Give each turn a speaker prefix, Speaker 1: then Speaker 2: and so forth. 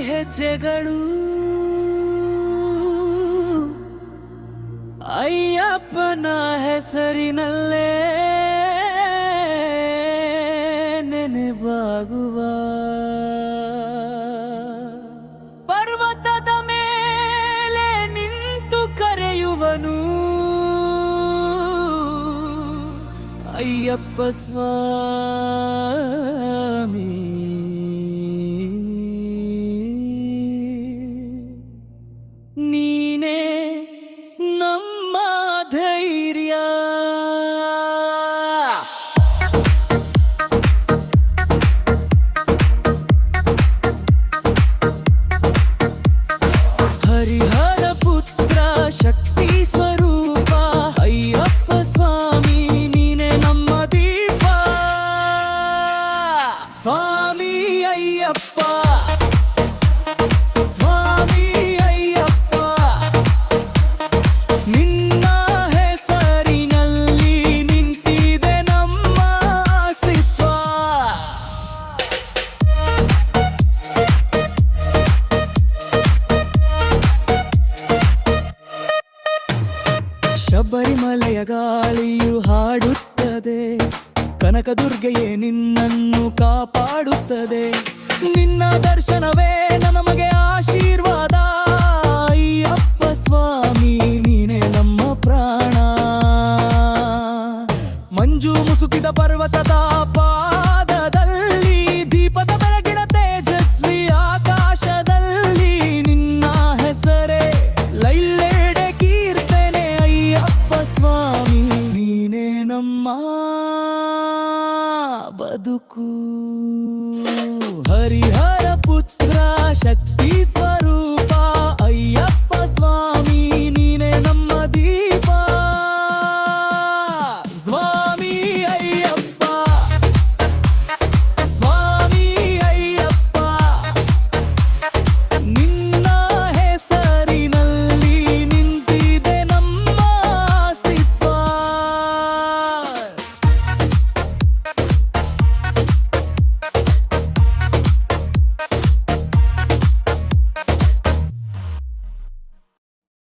Speaker 1: ಹೆಜ್ಜೆಗಳು. ಅಯ್ಯಪ್ಪನ ಹೆಸರಿನಲ್ಲೇ ನೆನೆಬಾಗುವ ಪರ್ವತದ ಮೇಲೆ ನಿಂತು ಕರೆಯುವನು. ಅಯ್ಯಪ್ಪ ಸ್ವಾಮಿ. ಶಬರಿಮಲೆಯ ಗಾಳಿಯು ಹಾಡುತ್ತದೆ. ಕನಕದುರ್ಗೆಯೇ ನಿನ್ನನ್ನು ಕಾಪಾಡುತ್ತದೆ. ನಿನ್ನ ದರ್ಶನವೇ ನಮಗೆ ಆಶೀರ್ವಾದ. ಅಯ್ಯಪ್ಪ ಸ್ವಾಮಿ, ನೀನೆ ನಮ್ಮ ಪ್ರಾಣ. ಮಂಜು ಮುಸುಕಿದ ಪರ್ವತದ ಪಾದದಲ್ಲಿ బతుకు. హరిహర పుత్ర శక్తి